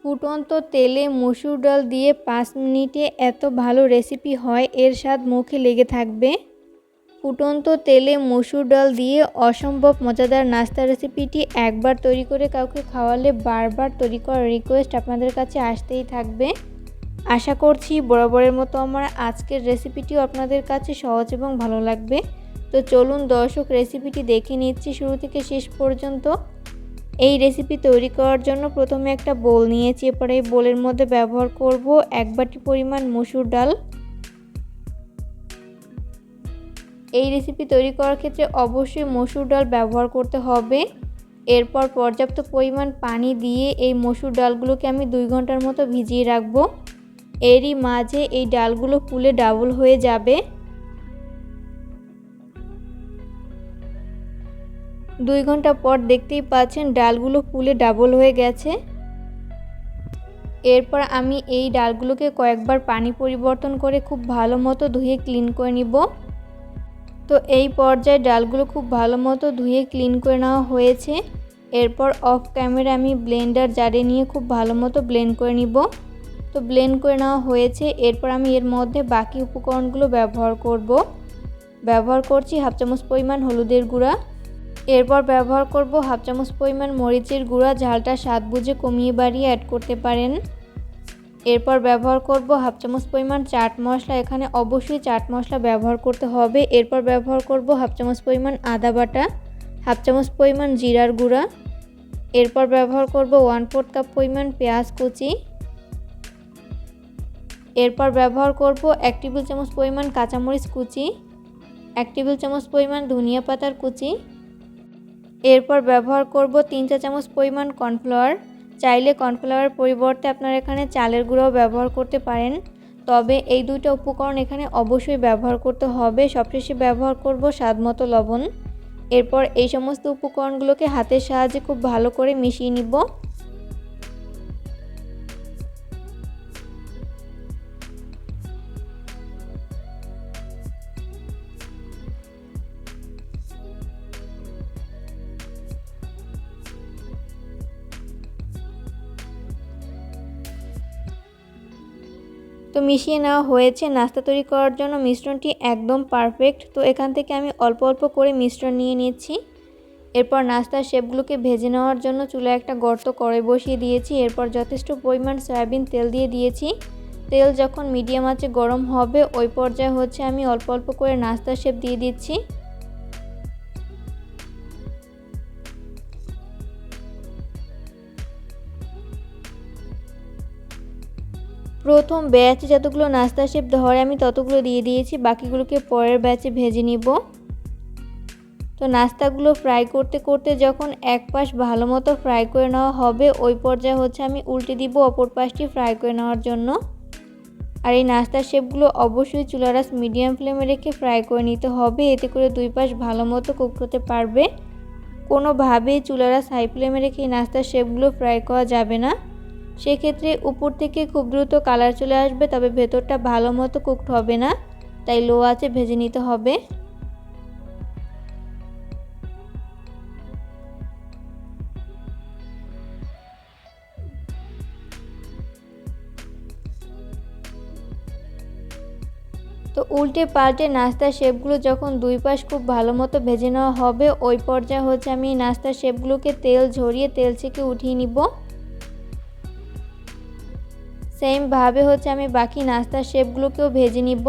ফুটন্ত তেলে মসুর ডাল দিয়ে পাঁচ মিনিটে এত ভালো রেসিপি হয়, এর স্বাদ মুখে লেগে থাকবে। ফুটন্ত তেলে মসুর ডাল দিয়ে অসম্ভব মজাদার নাস্তা রেসিপিটি একবার তৈরি করে কাউকে খাওয়ালে বারবার তৈরি করার রিকোয়েস্ট আপনাদের কাছে আসতেই থাকবে। আশা করছি বরাবরের মতো আমার আজকের রেসিপিটিও আপনাদের কাছে সহজ এবং ভালো লাগবে। তো চলুন দর্শক, রেসিপিটি দেখে নিচ্ছি শুরু থেকে শেষ পর্যন্ত। এই রেসিপি তৈরি করার জন্য প্রথমে একটা বোল নিয়েছি, এরপরে এই বোলের মধ্যে ব্যবহার করব এক বাটি পরিমাণ মসুর ডাল। এই রেসিপি তৈরি করার ক্ষেত্রে অবশ্যই মসুর ডাল ব্যবহার করতে হবে। এরপর পর্যাপ্ত পরিমাণ পানি দিয়ে এই মসুর ডালগুলোকে আমি দুই ঘণ্টার মতো ভিজিয়ে রাখব। এরই মাঝে এই ডালগুলো ফুলে ডাবল হয়ে যাবে। দুই ঘণ্টা পর দেখতেই পাচ্ছেন ডালগুলো ফুলে ডাবল হয়ে গেছে। এরপর আমি এই ডালগুলোকে কয়েকবার পানি পরিবর্তন করে খুব ভালো মতো ধুয়ে ক্লিন করে নিব। তো এই পর্যায়ে ডালগুলো খুব ভালো মতো ধুয়ে ক্লিন করে নেওয়া হয়েছে। এরপর অফ ক্যামেরা আমি ব্লেন্ডার জারে নিয়ে খুব ভালো মতো ব্লেন্ড করে নিব। তো ব্লেন্ড করে নেওয়া হয়েছে, এরপর আমি এর মধ্যে বাকি উপকরণগুলো ব্যবহার করব। ব্যবহার করছি হাফ চামচ পরিমাণ হলুদের গুঁড়া। এরপর ব্যবহার করব হাফ চামচ পরিমাণ মরিচের গুঁড়া, ঝালটা স্বাদ বুঝে কমিয়ে বাড়িয়ে অ্যাড করতে পারেন। এরপর ব্যবহার করব হাফ চামচ পরিমাণ চাট মশলা, এখানে অবশ্যই চাট মশলা ব্যবহার করতে হবে। এরপর ব্যবহার করব হাফ চামচ পরিমাণ আদা বাটা, হাফ চামচ পরিমাণ জিরার গুঁড়া। এরপর ব্যবহার করব ওয়ান ফোর্থ কাপ পরিমাণ পেঁয়াজ কুচি। এরপর ব্যবহার করব এক টেবিল চামচ পরিমাণ কাঁচামরিচ কুচি, এক টেবিল চামচ পরিমাণ ধনিয়া পাতার কুচি। এরপর ব্যবহার করব তিন চা চামচ পরিমাণ কর্নফ্লাওয়ার। চাইলে কর্নফ্লাওয়ার পরিবর্তে আপনারা এখানে চালের গুঁড়াও ব্যবহার করতে পারেন। তবে এই দুইটা উপকরণ এখানে অবশ্যই ব্যবহার করতে হবে। সবশেষে ব্যবহার করব স্বাদ মতো লবণ। এরপর এই সমস্ত উপকরণগুলোকে হাতের সাহায্যে খুব ভালো করে মিশিয়ে নিব। তো মিশিয়ে নেওয়া হয়েছে। নাস্তা তৈরি করার জন্য মিশ্রণটি একদম পারফেক্ট তো এখান থেকে আমি অল্প অল্প করে মিশ্রণ নিয়ে নিচ্ছি। এরপর নাস্তার শেপগুলোকে ভেজে নেওয়ার জন্য চুলে একটা গর্ত করে বসিয়ে দিয়েছি। এরপর যথেষ্ট পরিমাণ সয়াবিন তেল দিয়ে দিয়েছি। তেল যখন মিডিয়াম আছে গরম হবে, ওই পর্যায়ে হচ্ছে আমি অল্প অল্প করে নাস্তার শেপ দিয়ে দিচ্ছি। প্রথম ব্যাচে যতগুলো নাস্তা শেপ ধরে আমি ততগুলো দিয়ে দিয়েছি, বাকিগুলোকে পরের ব্যাচে ভেজে নিব। তো নাস্তাগুলো ফ্রাই করতে করতে যখন এক পাশ ভালো মতো ফ্রাই করে নেওয়া হবে, ওই পর্যায়ে হচ্ছে আমি উল্টে দিব অপর পাশটি ফ্রাই করে নেওয়ার জন্য। আর এই নাস্তার শেপগুলো অবশ্যই চুলারাস মিডিয়াম ফ্লেমে রেখে ফ্রাই করে নিতে হবে, এতে করে দুই পাশ ভালো মতো কুক হতে পারবে। কোনোভাবেই চুলারাস হাই ফ্লেমে রেখে এই নাস্তার শেপগুলো ফ্রাই করা যাবে না। সেক্ষেত্রে উপর থেকে খুব দ্রুত কালার চলে আসবে, তবে ভেতরটা ভালো মতো কুকড হবে না, তাই লো আছে ভেজে নিতে হবে। তো উল্টে পাল্টে নাস্তার শেপগুলো যখন দুই পাশ খুব ভালো মতো ভেজে নেওয়া হবে, ওই পর্যায়ে হচ্ছে আমি নাস্তার শেপগুলোকে তেল ঝরিয়ে তেল থেকে উঠিয়ে নিব। সেমভাবে হচ্ছে আমি বাকি নাস্তার শেপগুলোকেও ভেজে নিব।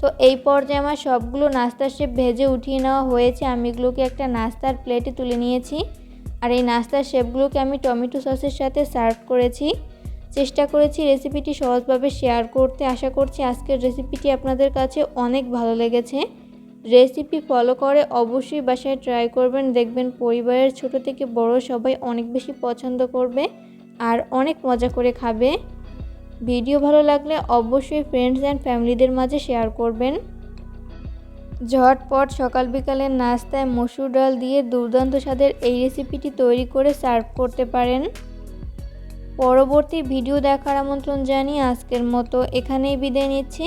তো এই পর্যায়ে আমার সবগুলো নাস্তার শেপ ভেজে উঠিয়ে নেওয়া হয়েছে। আমি এগুলোকে একটা নাস্তার প্লেটে তুলে নিয়েছি। আর এই নাস্তার শেপগুলোকে আমি টমেটো সসের সাথে সার্ভ করেছি। চেষ্টা করেছি রেসিপিটি সহজভাবে শেয়ার করতে। আশা করছি আজকের রেসিপিটি আপনাদের কাছে অনেক ভালো লেগেছে। রেসিপি ফলো করে অবশ্যই বাসায় ট্রাই করবেন। দেখবেন পরিবারের ছোট থেকে বড় সবাই অনেক বেশি পছন্দ করবে আর অনেক মজা করে খাবে। ভিডিও ভালো লাগলে অবশ্যই ফ্রেন্ডস অ্যান্ড ফ্যামিলিদের মাঝে শেয়ার করবেন। ঝটপট সকাল বিকালের নাস্তায় মসুর ডাল দিয়ে দুর্দান্ত স্বাদের এই রেসিপিটি তৈরি করে সার্ভ করতে পারেন। পরবর্তী ভিডিও দেখার আমন্ত্রণ জানিয়ে আজকের মতো এখানেই বিদায় নিচ্ছি।